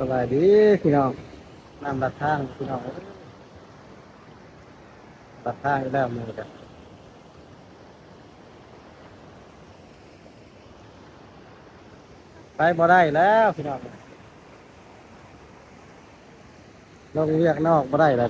สบายดีพี่น้องนำดัดทางพี่น้องรัดทางแล้วมือกันไปบ่ได้แล้วพี่น้องลงเรียกนอกบ่ได้แล้ว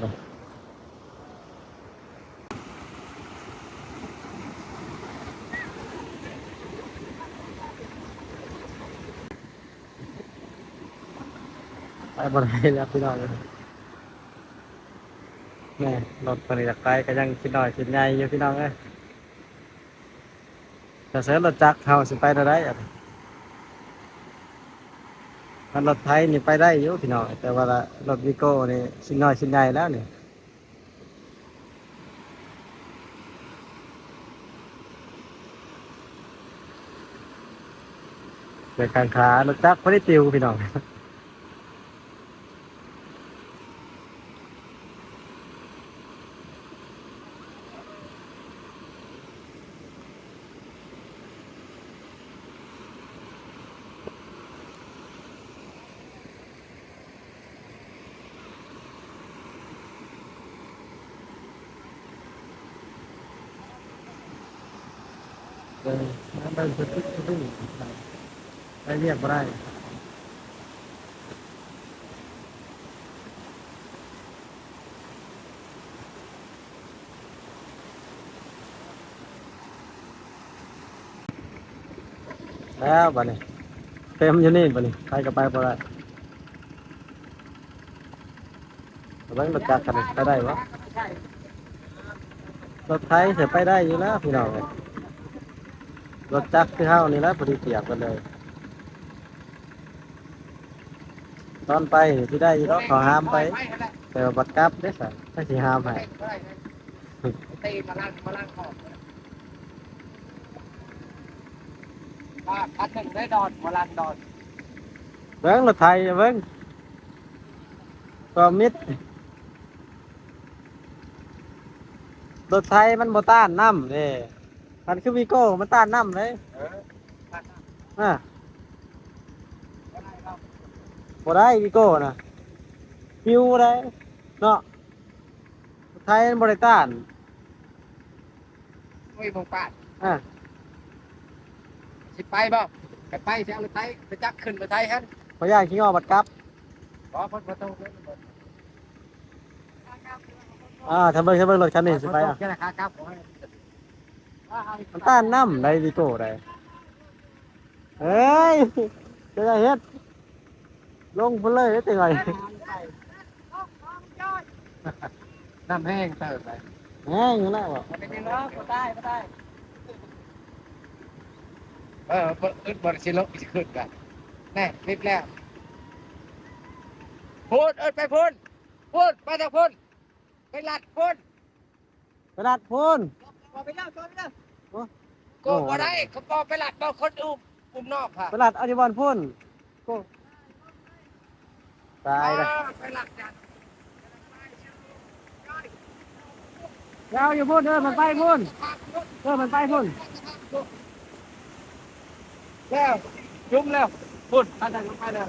ไปบ่ได้แล้วพี่น้องเอ้ยแม่รถปนิจากไปก็ยังคิดหน่อยคิดใหญ่อยู่พี่น้องเอ้ยแต่เสียรถจักรเฮาสิไปได้ได้อะมันรถไทยนี่ไปได้อยู่พี่น้องแต่ว่ารถวิโก้นี่ชิ้นน้อยชิ้นใหญ่แล้วนี่เกิดการขารถจักรไม่ได้ติวพี่น้อง เออน้ำไปสุดที่สุดที่ไปเรียกได้แล้วบัดนี้เต็มอยู่นี่บัดนี้ไปก็ไปบ่ได้เบิ่งรถจักรคันไปได้บ่รถไทยเสียไปได้อยู่แล้วพี่น้อง รถจักรที่เฮานี่แหละพอดีเปียกกันเลย ตอนไปที่ได้อยู่แล้วเขาห้ามไป แต่ว่าบัดกลับได้สัไม่สิห้ามให้ตีมาล่างมาล่างออกว่าพัดหนึ่งได้ดอนมาล่างดอนเบิ้งรถไทยเบิ้งตัวมิดรถไทยมันบ่ต้านน้ำเด้ มันคือวีโก้มันต้านน้ำเลยเออพัดหนึ่งอะก็ได้ครับบ่ได้วีโก้นะปิวได้เนาะรถไทยมันบ่ได้ต้านโอ้ยพงปาดอะสิไปบ่ไปไปสิเอารถไทยไปจักขึ้นรถไทยฮั่นพยายขี้งอบัดกลับบ่พ้นประตูเลยอ่าทำเบิ่งทำเบิ่งรถคันนี้สิไปอะ มให้มันต้านน้ำได้วีโก้ได้เฮ้ยจะได้เฮ็ด ลงพุ่นเลยเฮ็ดจังไงน้ำแห้งเติมไปแห้งอยู่แล้วบ่ไม่ได้เลิกก็ได้ก็ได้เอออึดบริสิลกสิขึ้นกันแน่รีบแล้วพูดเอิดไปพูดพูดไปทางพูดไปหลัดพูดกระดาษพ่น บอกไปแล้วบอกไปแล้วโอ้โกบ่ได้เขาบอกไปหลัดบอกคนอุ้มอุ้มนอกค่ะกระดาษอธิบอลพ่นโก้ตายเลยอ่ไปหลัดกันยาวอยู่พ่นเออมันไปพ่นเออมันไปพ่นแล้วยุ่มแล้วพูดท่านทางลงไปเลย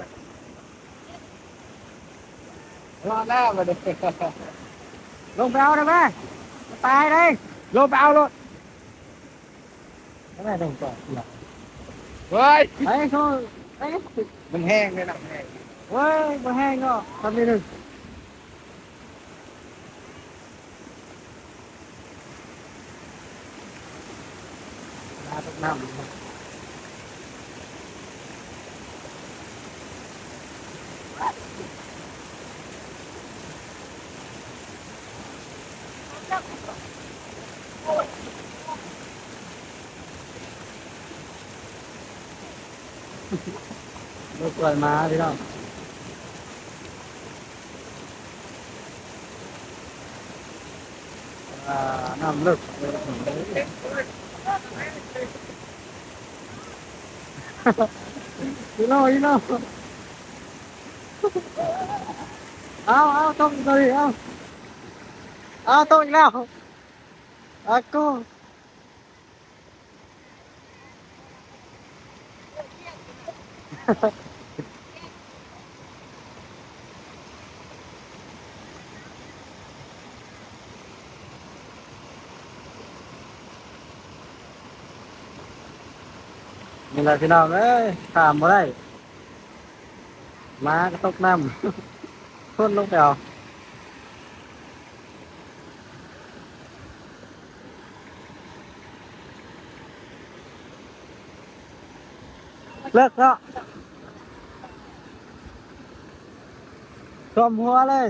รอดแล้วมาเด็กลงไปเอาได้ไหมตายเลยลงไปเอารถไม่ได้ลงก่อนเฮ้ยไอ้เขาไอ้มันแห้งเลย lô bao luôn. Cái này đồng cỏ ơi đấy thôi. Đấy. Mình hèn đây nằm hèn ơi mình hèn rồi tham đi đừng ba chục năm. Thank you. Lúc rồi má thế nào? À, nằm lực. Đi nào, đi nào? Ao, ao, tông rồi, ao. Ao, tông nào? Ako. นี่แหละพี่น้องเอ้ยตามมาได้ มาก็ตกน้ำ พ่นลงไปเอา เลิกแล้วท่วมหัวเลย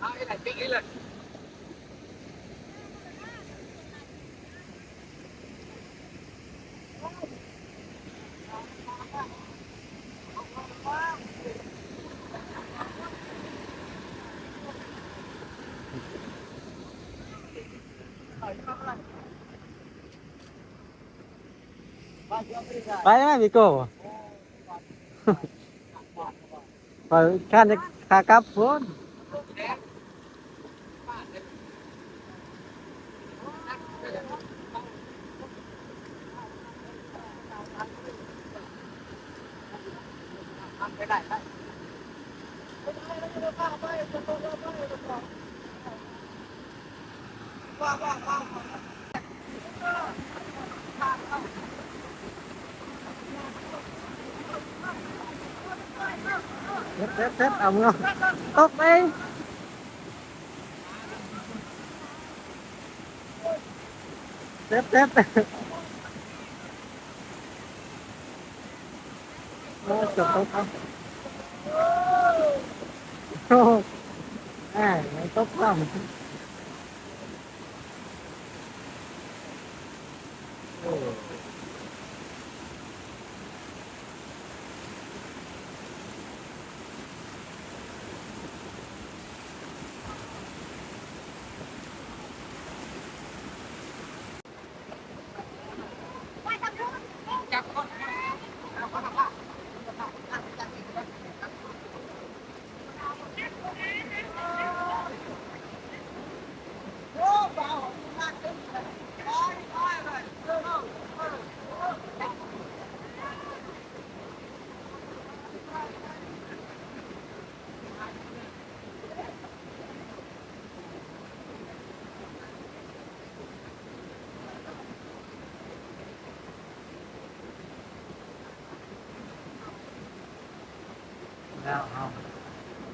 เอาไอ้ไหนปิ๊กนี่เลย ไปไหมพี่โก้ ไปข้านจะขากลับพ้น ไม่ได้ได้ เซ็ตเซ็ตเซ็ตเอามื Xếp xếp ông không? Tốt đi. Xếp xếp. Nó chụp tốt không? à, tốt không?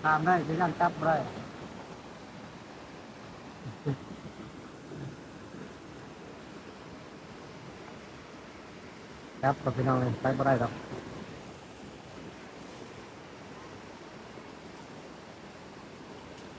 ตามได้จะยังจับได้ครับก็พี่น้องเลยไปบ่ได้หรอก